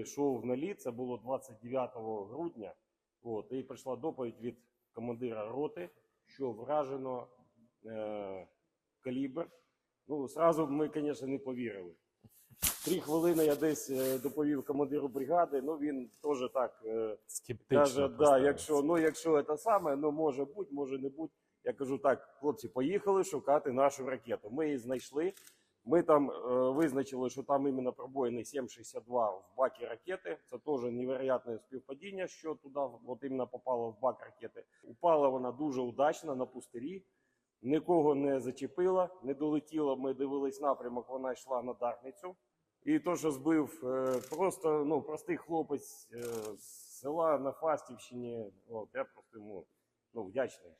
йшов на лід, це було 29 грудня. От, і прийшла доповідь від командира роти, що вражено е, калібр. Ну, зразу ми, звісно, не повірили. Три хвилини я десь е, доповів командиру бригади, ну він теж так е, Скептично. каже, да, якщо, ну, якщо це саме, ну може бути, може не бути. Я кажу так, хлопці, поїхали шукати нашу ракету. Ми її знайшли. Ми там е, визначили, що там іменно пробоїний 7,62 в бакі ракети. Це теж невероятне співпадіння, що туди от іменно попало в бак ракети. Упала вона дуже удачно на пустирі. Нікого не зачепила, не долетіла. Ми дивились напрямок, вона йшла на Дарницю. І то, що збив е, просто ну, простий хлопець е, з села на Фастівщині, от, я просто йому ну, вдячний.